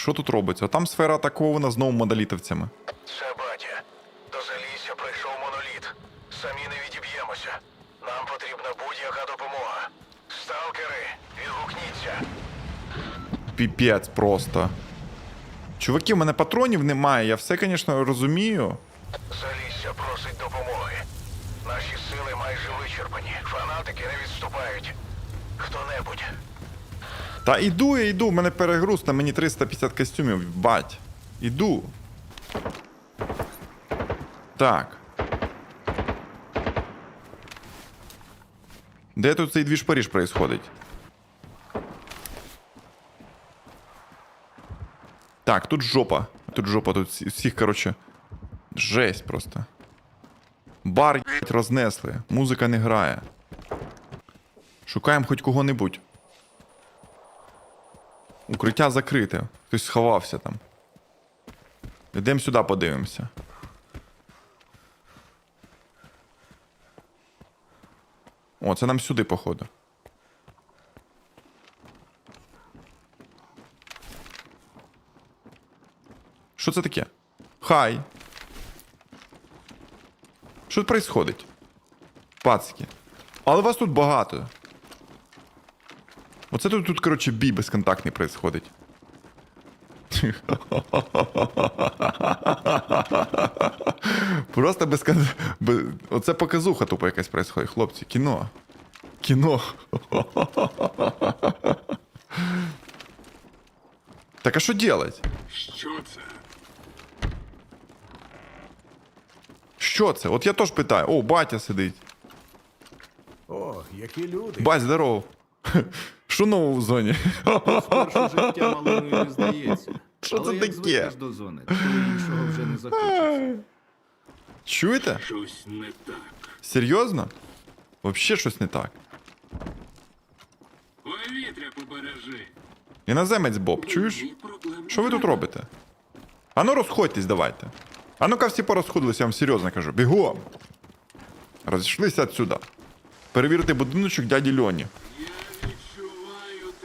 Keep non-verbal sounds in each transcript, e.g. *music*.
Що тут робиться? Там сфера атакована знову модалітовцями. Це батя. До залісся прийшов моноліт. Самі не відіб'ємося. Нам потрібна будь-яка допомога. Сталкери, відгукніться. Піпець просто. Чуваки, в мене патронів немає, я все, звісно, розумію. Залісся просить допомоги. Наші сили майже вичерпані. Фанатики не відступають. Хто-небудь. Та іду, я йду, в мене перегруз, на мені 350 костюмів, бать. Іду. Так. Де тут цей двіж Паріж происходить? Так, тут жопа. Тут жопа, тут всіх, короче. Жесть просто. Бар єбать, рознесли. Музика не грає. Шукаємо хоч кого-небудь. Укриття закрите. Хтось сховався там. Йдемо сюди, подивимося. О, це нам сюди, походу. Що це таке? Хай. Що тут происходить? Пацики. Але вас тут багато. Оце тут, тут коротше, бій безконтактний происходить. Просто без, без... Оце показуха тупо якась происходить, хлопці. Кіно. Кіно. Так а що делать? Що це? Що це? От я теж питаю. О, батя сидить. О, які люди. Бать, здоров. Що нового в зоні? Спершу життя малою не здається. Що Але це як таке? звикнеш до зони, то іншого вже не захочеться. Чуєте? Щось не так. Серйозно? Вообще щось не так. Повітря побережи. Іноземець Боб, чуєш? Ні проблем. Що ви тут робите? Ану розходьтесь, давайте. А ну-ка всі порозходилися, я вам серйозно кажу. Бігом. Розійшлися отсюда. Перевірити будиночок дяді Льоні.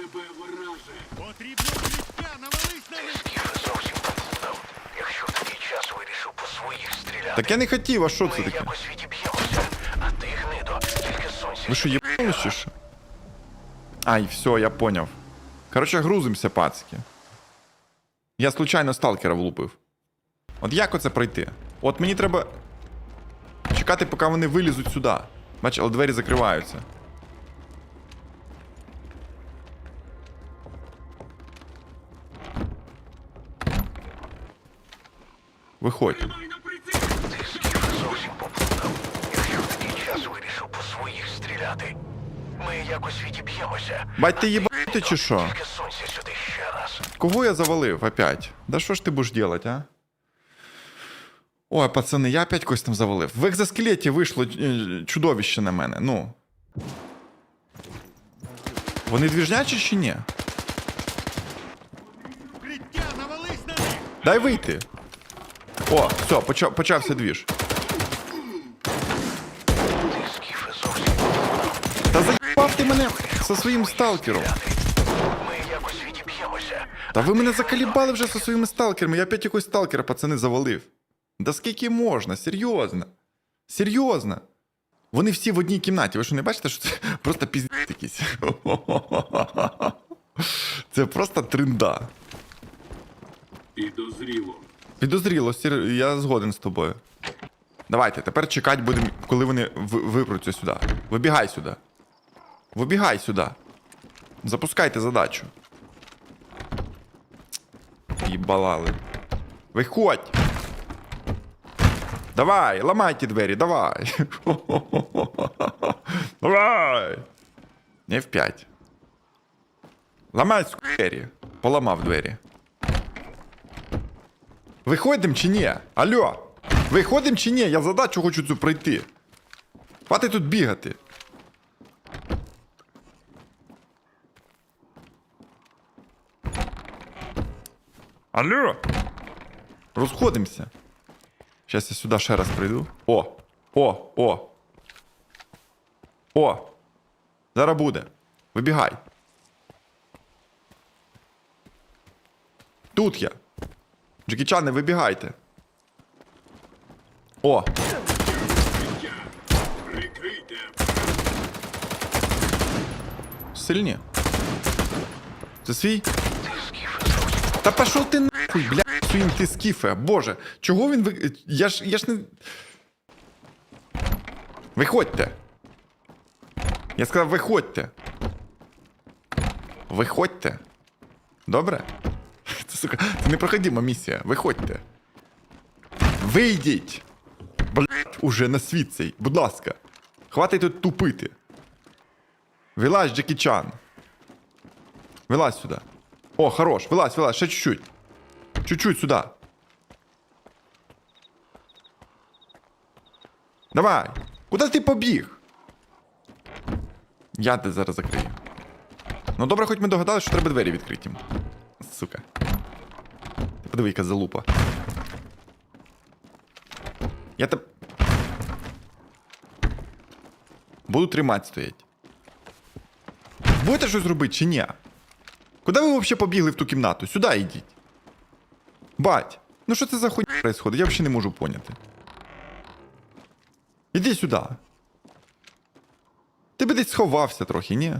Тебе, враже. Потрібно укриття, навались на них! Зовсім поплутав. Якщо в такий час вирішив по своїх стріляти, Так я не хотів, а що це ми таке? якось відіб'ємося. А ти, гнидо, тільки сонця. Ви що, єбнули чи що? Ай, все, я поняв. Короче, грузимося, пацки. Я случайно сталкера влупив. От як оце пройти? От мені треба чекати, поки вони вилізуть сюди. Бач, але двері закриваються. Виходь. Ти зовсім поплутав. Якщо в такий час вирішив по своїх стріляти, ми якось відіб'ємося. Бать, ти їбати чи що? Тільки сюди ще раз. Кого я завалив опять? Да що ж ти будеш делать, а? Ой, пацани, я опять когось там завалив. В екзоскелеті вийшло е, чудовище на мене. Ну. Вони двіжнячі чи ні? Дай вийти. О, все, почав, почався двіж. Та заїбав ти мене зі своїм сталкером. Та ви мене закалібали вже зі своїми сталкерами. Я опять якогось сталкера, пацани, завалив. Да скільки можна? Серйозно. Серйозно. Вони всі в одній кімнаті. Ви що не бачите, що це *laughs* просто піздець якийсь? *laughs* Це просто тринда. Підозріло. Підозріло, сер- я згоден з тобою. Давайте, тепер чекати будемо, коли вони випруться сюди. Вибігай сюди. Вибігай сюди. Запускайте задачу. Їбалали. Виходь. Давай, ламайте двері, давай. *laughs* Давай. Не в п'ять. Ламай двері. Поламав двері. Виходимо чи ні? Алло! Виходимо чи ні? Я задачу хочу цю пройти. Хватить тут бігати. Алло! Розходимося. Зараз я сюди ще раз прийду. О! О! О! О! Зараз буде. Вибігай. Тут я. Джекі Чан, вибігайте. О, сильні. Це свій? Та пішов ти нахуй, блядь, своїм ти скіфе. Боже, чого він ви. Я ж. я ж не. Виходьте. Я сказав, виходьте. Виходьте. Добре? Сука, це непроходима місія. Виходьте. Вийдіть. Блять, уже на світ цей. Будь ласка. Хватить тут тупити. Вилазь, Джекі Чан. Вилазь сюди. О, хорош, вилазь, вилазь, ще чуть-чуть. Чуть-чуть сюди. Давай. Куди ти побіг? Я тебе зараз закрию. Ну добре, хоч ми догадалися, що треба двері відкриті. Сука. Ти подиви, яка залупа. Я тебе. Буду тримати стоять. Будете щось робити чи ні? Куди ви взагалі побігли в ту кімнату? Сюди йдіть. Бать, ну що це за хуйня происходить? Я взагалі не можу поняти. Іди сюди. Ти би десь сховався трохи, ні?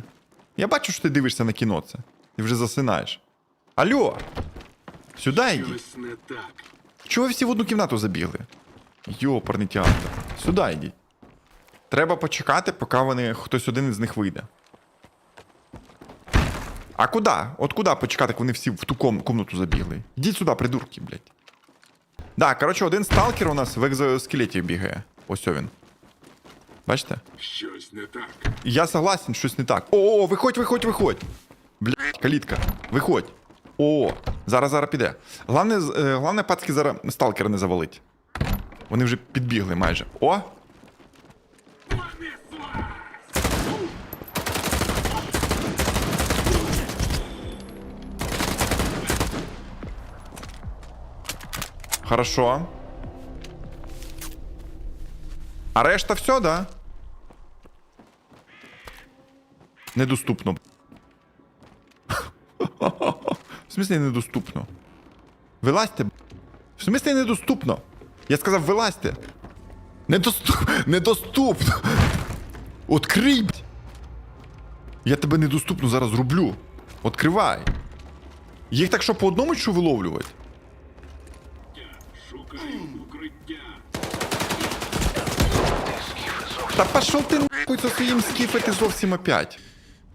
Я бачу, що ти дивишся на кіно це. І вже засинаєш. Алло! Сюди йдіть. Не так. Чого ви всі в одну кімнату забігли? Йопарний театр. Сюди йдіть. Треба почекати, поки вони хтось один із них вийде. А куди? От куди почекати, як вони всі в ту ком- комнату забігли? Йдіть сюди, придурки, блядь. Да, коротше, один сталкер у нас в екзоскелеті бігає. Ось він. Бачите? Щось не так. Я согласен, щось не так. О, виходь, виходь, виходь. Блять, калітка. Виходь. О, зараз зараз піде. Главне, е, главне пацки зараз сталкера не завалить. Вони вже підбігли майже. О! Хорошо. А решта все, да? Недоступно. *laughs* В смысле недоступно? Вилазьте. В смысле недоступно? Я сказав, вилазьте. Недоступ... Недоступно. Открий. б. Я тебе недоступно зараз зроблю. Откривай. Їх так що по одному що виловлювати? Та пішов ти нахуй со своїм скіфи, зовсім опять.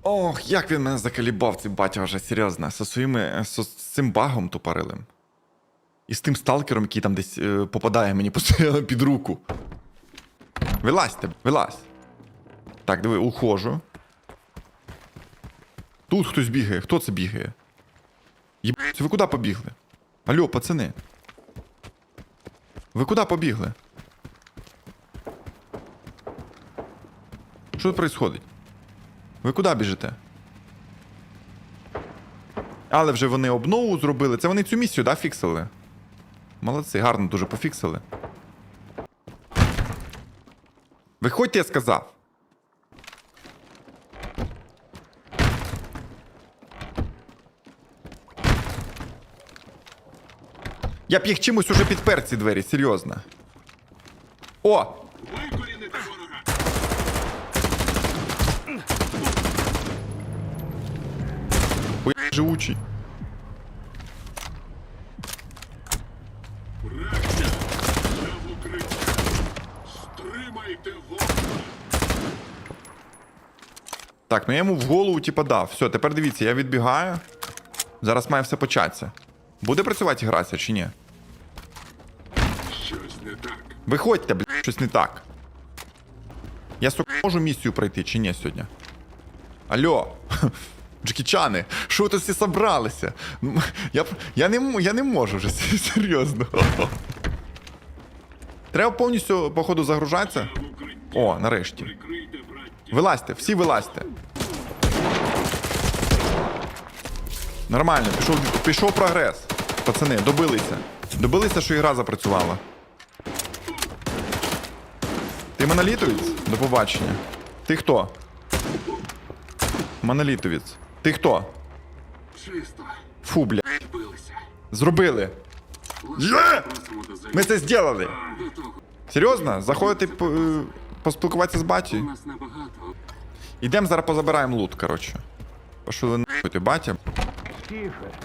Ох, як він мене закалібав, цей батя вже серйозно. Со своїми. Со, з цим багом тупорилим. І з тим сталкером, який там десь е, попадає мені постійно під руку. Вилазьте, вилазь. Так, диви, ухожу. Тут хтось бігає. Хто це бігає? Єбать, ви куди побігли? Алло, пацани. Ви куди побігли? Що происходить? Ви куди біжите? Але вже вони обнову зробили. Це вони цю місію, да, фіксили? Молодці, гарно дуже пофіксили. Виходьте, я сказав. Я б їх чимось уже підпер ці двері, серйозно. О! Живучий. Так, ну я йому в голову типа дав. Все, тепер дивіться, я відбігаю. Зараз має все початися. Буде працювати грація чи ні? Щось не так. Виходьте, блядь, щось не так. Я сука можу місію пройти чи ні сьогодні? Алло. Джекічани, що ви тут всі собралися? Я, я, не, я не можу вже *laughs* серйозно. Треба повністю, походу, загружатися. О, нарешті. Вилазьте, всі вилазьте. Нормально, пішов, пішов прогрес. Пацани, добилися. Добилися, що ігра запрацювала. Ти монолітовець? До побачення. Ти хто? Монолітовець. Ти хто? Чисто. Фу, бля. Зробили. Є! Ми це зробили. Серйозно? Заходити по- е, поспілкуватися з набагато. Ідемо зараз позабираємо лут, коротше. Пошли нахуй ти, батя.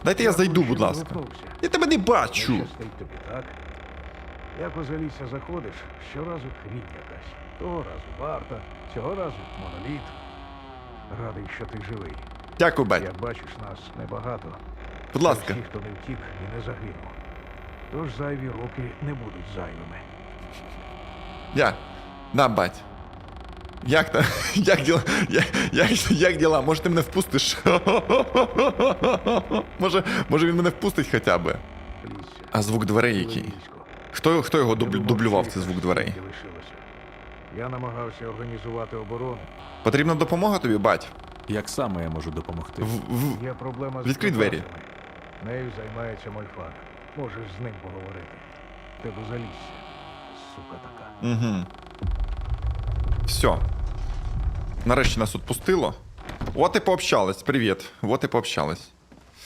Дайте я зайду, будь ласка. Я тебе не бачу. Як у залісся заходиш, щоразу хрінь якась. Того разу варта, цього разу моноліт. Радий, що ти живий. Дякую, батя. Як бачиш, нас небагато. Будь ласка. Всі, хто не втік і не загинув. Тож зайві роки не будуть зайвими. Я. Да, бать. Як там? *laughs* Як діла? Як, як, як діла? Може ти мене впустиш? *laughs* може, може він мене впустить хоча б. А звук дверей який? Хто, хто його дублював цей звук дверей? Я намагався організувати оборону. Потрібна допомога тобі, бать? Як саме я можу допомогти? В, в... Є проблема з Відкрий двері. припасами. Нею займається Мольфар. Можеш з ним поговорити. Ти до залізся. Сука така. Угу. Все. Нарешті нас відпустило. От і пообщались. Привіт. От і пообщались.